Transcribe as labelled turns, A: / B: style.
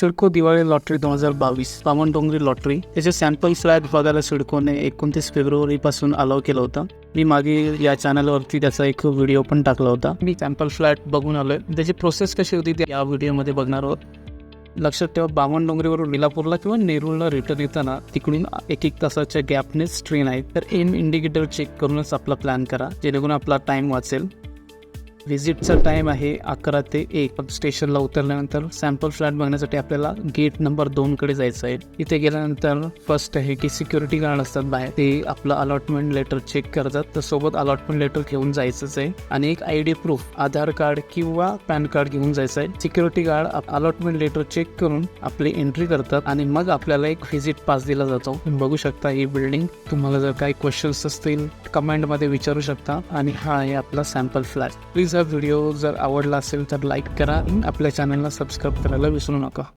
A: CIDCO Diwali lottery दोन हजार बावीस पावन डोंगरी लॉटरी त्याचे सॅम्पल फ्लॅट बघायला सिडकोने एकोणतीस फेब्रुवारीपासून अलाव केलं होतं. मी मागे या चॅनलवरती त्याचा एक व्हिडिओ पण टाकला होता. मी सॅम्पल फ्लॅट बघून आलोय. त्याची प्रोसेस कशी होती ते या व्हिडिओमध्ये बघणार आहोत. लक्षात ठेवा बावन डोंगरीवरून विलापूरला किंवा नेरूळला रिटर्न येताना तिकडून एक एक तासाच्या गॅपनेच ट्रेन आहे तर एम इंडिकेटर चेक करूनच आपला प्लॅन करा जेणेकरून आपला टाईम वाचेल. व्हिजिटचा टाईम आहे अकरा ते एक. स्टेशनला उतरल्यानंतर सॅम्पल फ्लॅट बघण्यासाठी आपल्याला गेट नंबर दोनकडे जायचं आहे. इथे गेल्यानंतर फर्स्ट आहे की सिक्युरिटी गार्ड असतात बाहेर. ते आपलं अलॉटमेंट लेटर चेक करतात. तर सोबत अलॉटमेंट लेटर घेऊन जायचंच आहे. आणि एक I D proof Aadhaar card किंवा पॅन कार्ड घेऊन जायचं आहे. Security guard allotment letter check करून आपली एंट्री करतात आणि मग आपल्याला एक व्हिजिट पास दिला जातो. तुम्ही बघू शकता ही बिल्डिंग तुम्हाला जर काही क्वेश्चन्स असतील कमेंटमध्ये विचारू शकता. आणि हा आहे आपला सॅम्पल फ्लॅट प्लीज हा व्हिडिओ जर आवडला असेल तर लाईक करा आपल्या चॅनलला सबस्क्राईब करायला विसरू नका.